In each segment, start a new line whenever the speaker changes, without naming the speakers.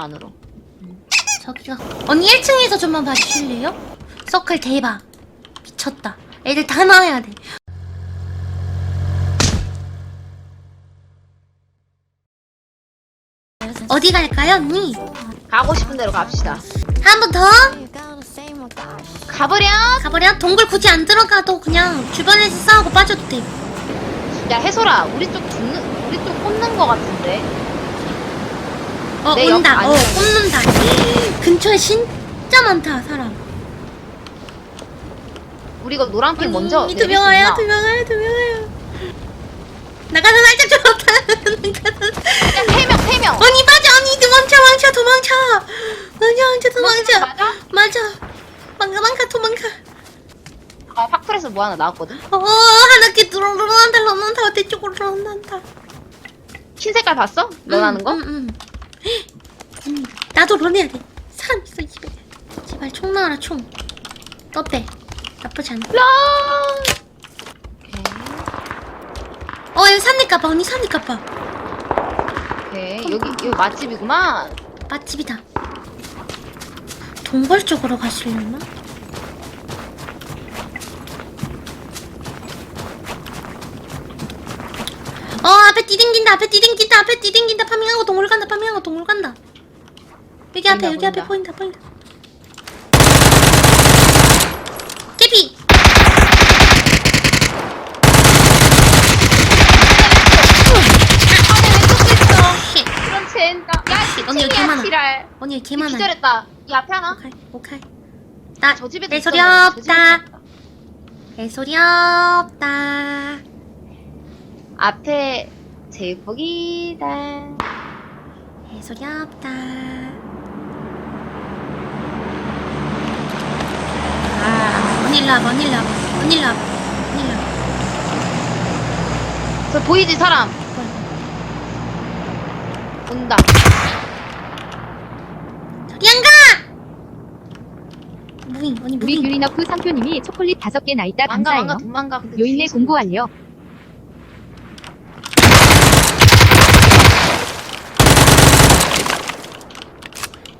안으로.
저기요. 언니 1층에서 좀만 봐주실래요? 서클 대박. 미쳤다. 애들 다 나와야 돼. 어디 갈까요, 언니?
가고 싶은 대로 갑시다.
한 번 더?
가버려!
가버려? 동굴 굳이 안 들어가도 그냥 주변에서 싸우고 빠져도 돼.
야, 해솔아, 우리 쪽 죽는, 우리 쪽 꽂는 거 같은데.
어,
내옆
온다. 어,
아니야.
꼽는다. 근처에 진짜 많다, 사람.
우리 이거 노란핑 먼저.
두
내릴 명수
와요,
있나?
두명 와요, 두명 와요. 나가서 살짝 좋다.
야, 세 명, 세 명!
언니 맞아 언니 도망쳐 도망쳐 도망쳐 도망쳐 도망쳐
맞아?
맞아 망가 망가 도망가
아, 파크에서 뭐 하나 나왔거든?
어 하나씩 들어온다 들어온다 어디 쪽으로 들어온다
흰 색깔 봤어? 런하는 거?
응응 언니 나도 런해야 돼. 사람 있어 이 집에. 제발 총 나와라 총너빼 나쁘지 않아?
런!
어 여기 산니까 봐. 언니 산니까봐.
오케이. 여기, 여기 맛집이구만.
맛집이다. 동굴 쪽으로 가시려나? 어 앞에 뛰댕긴다. 앞에 뛰댕긴다. 앞에 뛰댕긴다. 파밍하고 동굴 간다. 파밍하고 동굴 간다 여기 앞에 여기 앞에
보인다.
보인다 깨비.
그런. 야,
언니 여기
시팅이야,
많아.
지랄.
언니
개이
많아
기절했다. 이 앞에 하나?
오케이 오케이 나
저 집에도
내 소리
있었네. 저 집에도
없다
있었다.
내 소리 없다
앞에 제육볶이다.
내 소리 없다 언니 일로 와봐 언니 일로 와봐 언니 일로 와봐 언니 일로 와봐
저 보이지 사람? 온다.
안가 무인 언니
우리 유리너프 상표님이 초콜릿 다섯 개나 있다
망가
감사해요.
망가 도망가. 근데
요인내
뒤에서
공고 완료.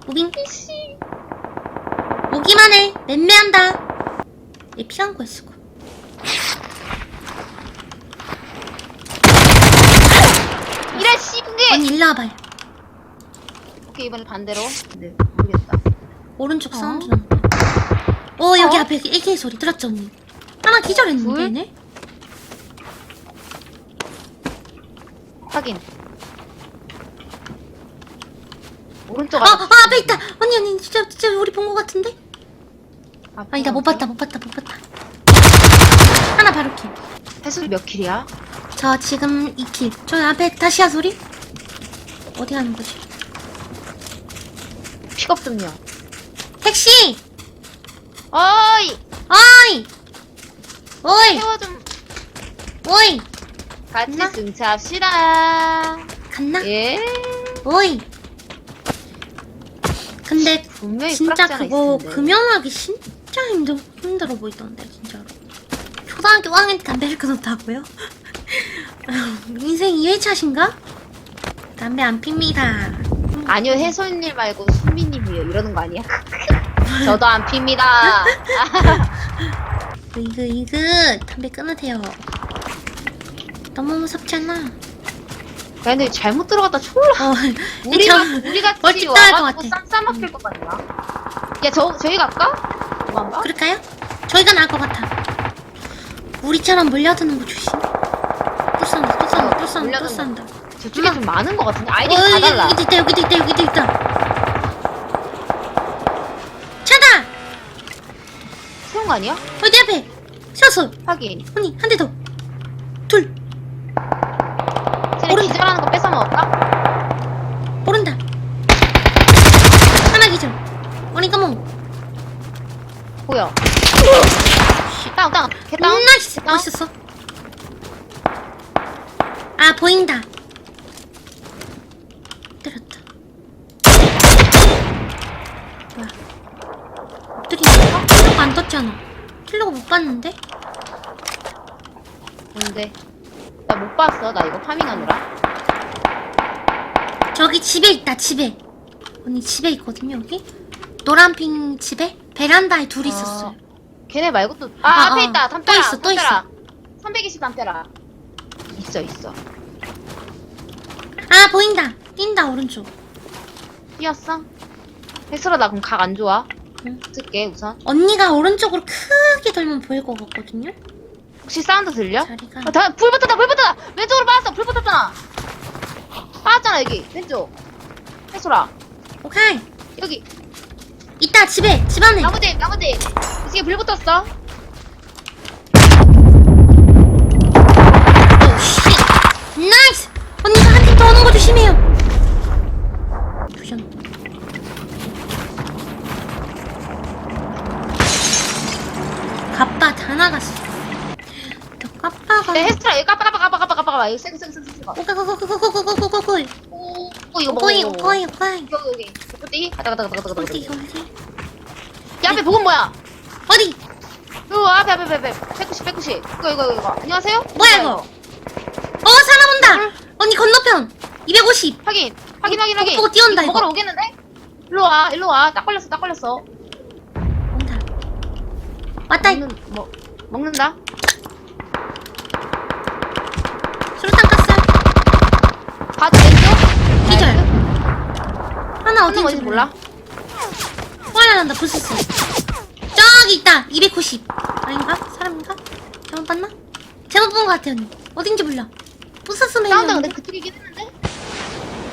무빙 오기만 해 맴매한다 얘 필요한 거였어 그거.
이래 씨부게.
언니 일로 와봐요
오케이 이번에 반대로. 네 모르겠다.
오른쪽
어?
사운드 나는 어 여기
어?
앞에 AK 소리 들었죠 언니 하나 기절했는데
둘?
얘네
확인. 오른쪽
아.
아
앞에 있다 언니 언니 진짜 진짜 우리 본 거 같은데 아니다 못 봤다 못 봤다 못 봤다 하나 바로 킬.
해수리 몇 킬이야?
저 지금 2킬 저 앞에 다시야 소리 어디 가는 거지
픽업 좀요.
택시
어이
어이 어이
태워 좀.
어이
같이
갔나?
승차합시다.
갔나
예.
어이 근데
분명히
진짜 그거. 금연하기 진짜 힘들, 힘들어 보이던데 진짜로 초등학교 5학년 때 담배를 끊었다고요? 인생 2회차신가? 담배 안 핍니다
아니요 해솔님 말고 수미님이요 이러는 거 아니야? 저도 안 핍니다.
이그 이그 담배 끊으세요 너무 무섭잖아
야, 근데 잘못 들어갔다 졸라.
어,
우리가
저-
우리가
것
와가지고. 쌈싸 막힐 것 같냐? 야, 저 저희 갈까? 도망가?
그럴까요? 저희가 나을 것 같아 우리처럼 몰려드는 거 조심 또 싼다 또 싼다 또 싼다 또 싼다
저쪽에
어.
좀 많은 것 같은데
어,
아이디가 다
여기,
달라.
여기도 있다 여기도 있다 여기도 있다 차다
세운 거 아니야?
어디 앞에 셔서
하긴.
언니 한 대 더 둘
쟤네
오른-
기절하는 거 뺏어 먹을까?
모른다 하나 기절 언니 까몽
보여. 다운 다운. 개 다운.
나이스
다운.
멋있었어 아 보인다 때렸다 뭐야 엎드리는 거? 킬로가 안 떴잖아 킬로가 못 봤는데?
뭔데? 나 못 봤어. 나 이거 파밍하느라.
저기 집에 있다 집에 언니 집에 있거든요 여기 노란핑 집에 베란다에 둘이
아,
있었어요
걔네 말고 또, 아,
아,
앞에
아.
있다. 담벼라.
또 있어, 또
담벼라. 320 담벼라. 있어, 있어.
아 보인다 뛴다 오른쪽
뛰었어? 혜슬아, 나 그럼 각 안 좋아?
응.
쓸게, 우선.
언니가 오른쪽으로 크게 돌면 보일 것 같거든요
혹시 사운드 들려?
자리가
아, 다, 불 붙었다, 불 붙었다! 왼쪽으로 빠졌어, 불 붙었잖아! 빠졌잖아, 여기. 왼쪽. 혜슬아,
오케이
여기.
있다 집에 집 안에
나무대, 나무대. 이게 불 붙었어.
오 씨 나이스 언니가 한팀 더 오는 거 조심해요 퓨전 가빠 다 나갔어 저 까빠가
네, 혜슬아, 여기 까빠, 까빠, 까빠, 까빠, 까빠, 까빠. 이거 세고, 세고, 세고, 세고.
오고고고고고고고고고고
오, 오, 이거 먹어.
오고이
이거 먹어.
오고이 오고이
여기, 여기. 꿀띠? 가자, 가자, 가자, 가자, 가자.
어디. 어디
야, 앞에 복은 뭐야?
어디
이거 앞에, 앞에, 앞에, 앞에. 190, 190. 이거, 이거, 이거. 안녕하세요?
뭐야, 이거? 어 사람 온다 언니 건너편 250
확인, 확인, 확인, 확인.
보고 뛰어온다,
이거. 먹으러 오겠는데? 일로 와, 일로 와. 딱 걸렸어, 딱 걸렸어.
온다 왔다
먹는, 뭐, 먹는다?
수류탄 깠어요
바지 왼쪽?
어딘지
어딘지 몰라?
화나 난다 부스스 저기 있다 290 아닌가? 사람인가? 잘못 봤나? 잘못 본 것 같아 언니 어딘지 몰라 부스스 메뉴
사운드 근데 그쪽이긴 했는데?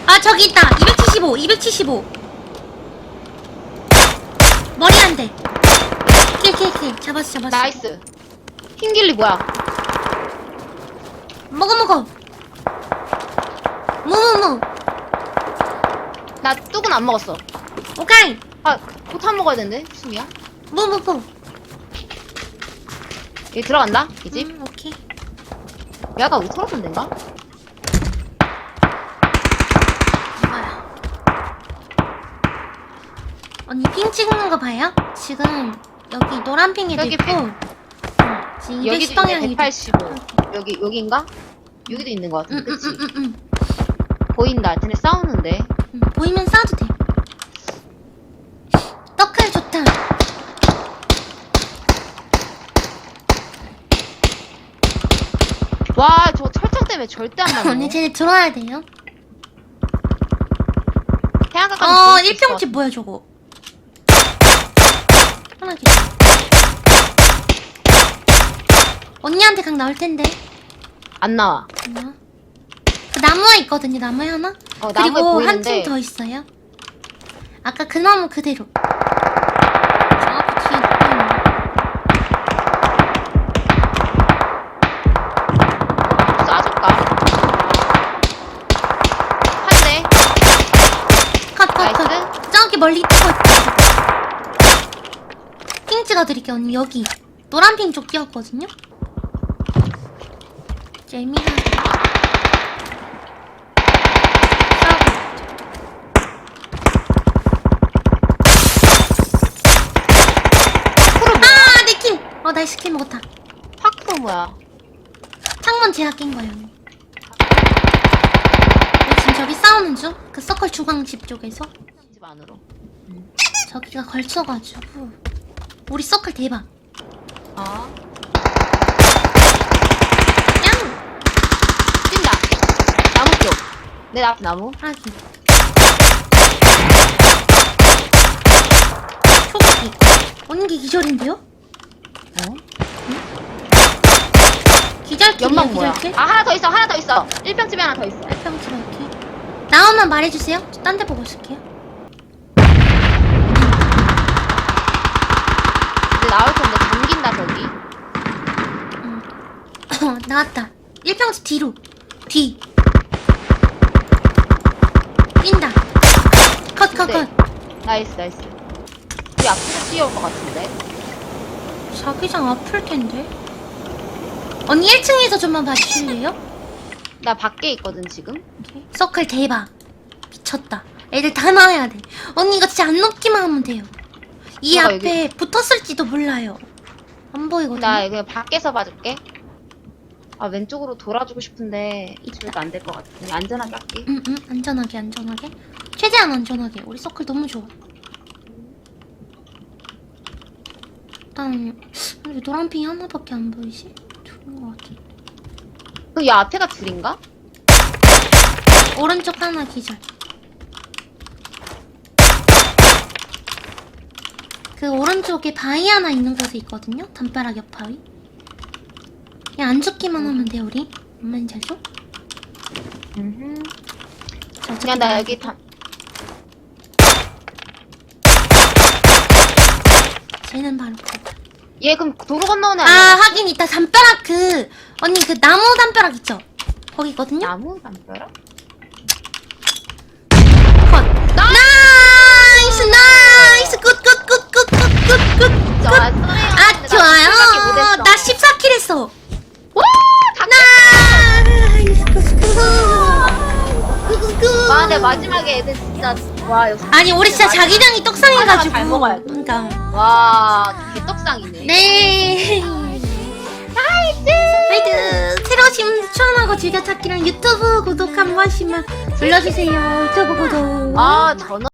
아 저기 있다 275 275 머리 안돼 킬킬킬 잡았어 잡았어
나이스. 흰길리 뭐야?
먹어 먹어 무무무
나 뚝은 안 먹었어.
오케이
아, 포탄 먹어야 되는데? 무슨이야?
무무무
여기 들어간다? 이 집?
음, 오케이
야가 우리 털었던 데인가?
이거야. 언니 핑 찍는 거 봐요? 지금 여기 노란 핑에도
여기
있고
핑.
응, 지금
여기도
210
있네,
방향에도
185. 여기, 여기인가? 여기도 있는 것 같은데, 그치?
응응응응
보인다. 쟤네 싸우는데.
보이면 쏴도 돼. 떡칼 좋다.
와, 저 철창 때문에 절대 안 맞네.
언니 쟤네 들어와야 돼요?
해안가까지
어
보일 수 있을 것
1평집 뭐야 저거? 하나 기 언니한테 각 나올 텐데.
안 나와.
하나 그 나무에 있거든요 나무에 하나
어, 나무에
그리고 한
보이는데.
팀더 있어요. 아까 그 나무 그대로. 저 앞에 뒤에 또 있네.
쏴줄까? 한 대.
컷, 컷,
나이스.
컷. 저기 멀리 뛰고 있다. 핑 찍어드릴게요, 언니. 여기. 노란 핑 쪽 뛰었거든요? 재미가.
파쿠르 뭐야?
아, 내 킬! 어, 나이스 킬 먹었다.
파쿠르 뭐야?
창문 제가 낀 거예요. 네, 지금 저기 싸우는 중? 그 서클 중앙집 쪽에서.
집 안으로.
저기가 걸쳐가지고 우리 서클 대박
아.
짱!
뛴다. 나무 쪽. 내 앞 나무.
하긴 초록이 언니 기절인데요?
어?
기절킬이야
연막 뭐야?
기절킬?
아, 하나 더 있어, 하나 더 있어. 1평집에 하나 더 있어.
평지 이렇게 나오면 말해주세요 저 딴 데 보고 있을게요
근데 나올 텐데 잠긴다, 저기.
어, 나왔다 1평지 뒤로 뒤 뛴다 컷 컷컷
네. 나이스, 나이스. 우리 앞으로 뛰어올 것 같은데.
자기장 아플 텐데 언니 1층에서 좀만 봐주실래요?
나 밖에 있거든, 지금.
오케이. 서클 대박 미쳤다 애들 다 나와야 돼 언니 이거 진짜 안 녹기만 하면 돼요 이
뭐가
앞에 붙었을지도 몰라요 안 보이거든요
나 그냥 밖에서 봐줄게. 아 왼쪽으로 돌아주고 싶은데 그래도 안될 것 같아. 그냥 안전하게 할게.
응, 응, 안전하게, 안전하게. 최대한 안전하게. 우리 서클 너무 좋아. 일단, 왜 노란 핑이 하나밖에 안 보이지? 좋은 것 같아.
그럼 이 앞에가 둘인가?
오른쪽 하나 기절. 그 오른쪽에 바위 하나 있는 곳에 있거든요? 담벼락 옆 바위. 그냥 안 죽기만 하면 돼, 우리. 엄마는 잘 줘?
음.
자,
그냥 나 여기
돼. 쟤는 바로 그.
얘 그럼 도로 건너오네.
아, 하긴 있다. 담벼락 그, 언니 그 나무 담벼락 있죠? 거기 있거든요?
나무 담벼락?
컷. 나이스, 나이스, 굿, 굿, 굿, 굿, 굿, 굿, 굿.
진짜 왔어요.
아, 좋아요. 나 14킬 했어.
와! 다
나이스, 굿, 굿. 굿.
와, 근데 마지막에 애들 진짜 와, 역시
아니, 우리 진짜 자기장이 떡상해가지고.
잘 먹어야 돼.
그러니까.
와, 개떡상이네.
네. 나이스! 새로 오신 추천하고 즐겨찾기랑 유튜브 구독 한 번씩만 눌러주세요. 유튜브 구독.
아, 전원